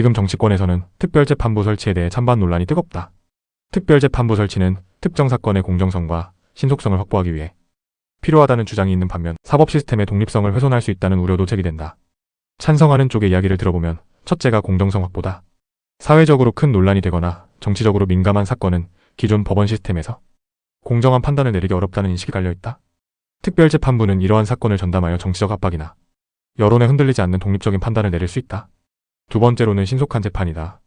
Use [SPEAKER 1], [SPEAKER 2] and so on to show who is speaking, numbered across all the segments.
[SPEAKER 1] 지금 정치권에서는 특별재판부 설치에 대해 찬반 논란이 뜨겁다. 특별재판부 설치는 특정 사건의 공정성과 신속성을 확보하기 위해 필요하다는 주장이 있는 반면 사법 시스템의 독립성을 훼손할 수 있다는 우려도 제기된다. 찬성하는 쪽의 이야기를 들어보면 첫째가 공정성 확보다. 사회적으로 큰 논란이 되거나 정치적으로 민감한 사건은 기존 법원 시스템에서 공정한 판단을 내리기 어렵다는 인식이 깔려 있다. 특별재판부는 이러한 사건을 전담하여 정치적 압박이나 여론에 흔들리지 않는 독립적인 판단을 내릴 수 있다. 두 번째로는 신속한 재판이다.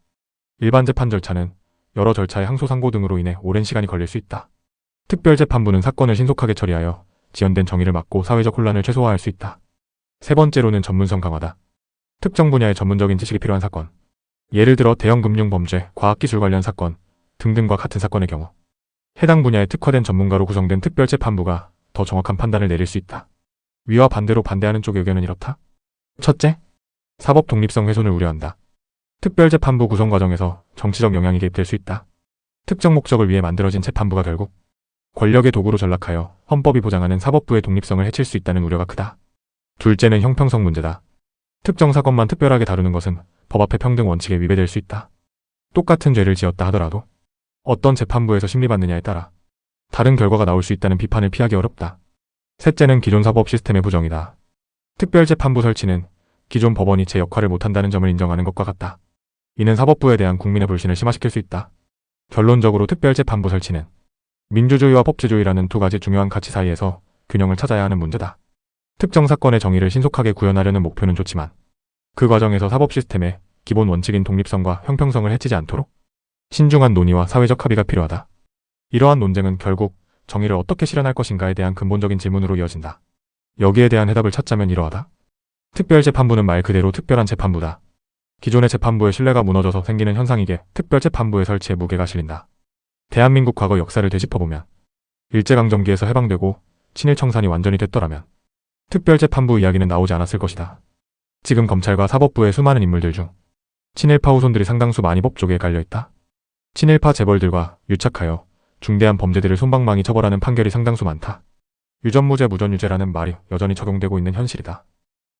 [SPEAKER 1] 일반 재판 절차는 여러 절차의 항소 상고 등으로 인해 오랜 시간이 걸릴 수 있다. 특별재판부는 사건을 신속하게 처리하여 지연된 정의를 막고 사회적 혼란을 최소화할 수 있다. 세 번째로는 전문성 강화다. 특정 분야의 전문적인 지식이 필요한 사건, 예를 들어 대형 금융 범죄, 과학기술 관련 사건 등등과 같은 사건의 경우 해당 분야의 특화된 전문가로 구성된 특별재판부가 더 정확한 판단을 내릴 수 있다. 위와 반대로 반대하는 쪽의 의견은 이렇다. 첫째, 사법 독립성 훼손을 우려한다. 특별재판부 구성 과정에서 정치적 영향이 개입될 수 있다. 특정 목적을 위해 만들어진 재판부가 결국 권력의 도구로 전락하여 헌법이 보장하는 사법부의 독립성을 해칠 수 있다는 우려가 크다. 둘째는 형평성 문제다. 특정 사건만 특별하게 다루는 것은 법 앞의 평등 원칙에 위배될 수 있다. 똑같은 죄를 지었다 하더라도 어떤 재판부에서 심리받느냐에 따라 다른 결과가 나올 수 있다는 비판을 피하기 어렵다. 셋째는 기존 사법 시스템의 부정이다. 특별재판부 설치는 기존 법원이 제 역할을 못한다는 점을 인정하는 것과 같다. 이는 사법부에 대한 국민의 불신을 심화시킬 수 있다. 결론적으로 특별재판부 설치는 민주주의와 법치주의라는 두 가지 중요한 가치 사이에서 균형을 찾아야 하는 문제다. 특정 사건의 정의를 신속하게 구현하려는 목표는 좋지만 그 과정에서 사법 시스템의 기본 원칙인 독립성과 형평성을 해치지 않도록 신중한 논의와 사회적 합의가 필요하다. 이러한 논쟁은 결국 정의를 어떻게 실현할 것인가에 대한 근본적인 질문으로 이어진다. 여기에 대한 해답을 찾자면 이러하다. 특별재판부는 말 그대로 특별한 재판부다. 기존의 재판부의 신뢰가 무너져서 생기는 현상이기에 특별재판부의 설치에 무게가 실린다. 대한민국 과거 역사를 되짚어보면 일제강점기에서 해방되고 친일청산이 완전히 됐더라면 특별재판부 이야기는 나오지 않았을 것이다. 지금 검찰과 사법부의 수많은 인물들 중 친일파 후손들이 상당수 많이 법조계에 깔려있다. 친일파 재벌들과 유착하여 중대한 범죄들을 손방망이 처벌하는 판결이 상당수 많다. 유전무죄 무전유죄라는 말이 여전히 적용되고 있는 현실이다.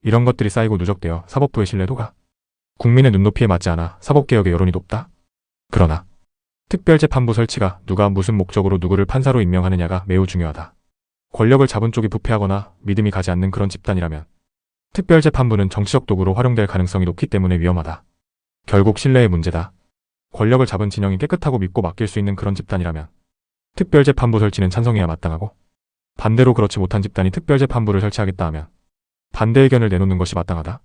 [SPEAKER 1] 이런 것들이 쌓이고 누적되어 사법부의 신뢰도가 국민의 눈높이에 맞지 않아 사법개혁의 여론이 높다. 그러나 특별재판부 설치가 누가 무슨 목적으로 누구를 판사로 임명하느냐가 매우 중요하다. 권력을 잡은 쪽이 부패하거나 믿음이 가지 않는 그런 집단이라면 특별재판부는 정치적 도구로 활용될 가능성이 높기 때문에 위험하다. 결국 신뢰의 문제다. 권력을 잡은 진영이 깨끗하고 믿고 맡길 수 있는 그런 집단이라면 특별재판부 설치는 찬성해야 마땅하고 반대로 그렇지 못한 집단이 특별재판부를 설치하겠다 하면 반대 의견을 내놓는 것이 마땅하다.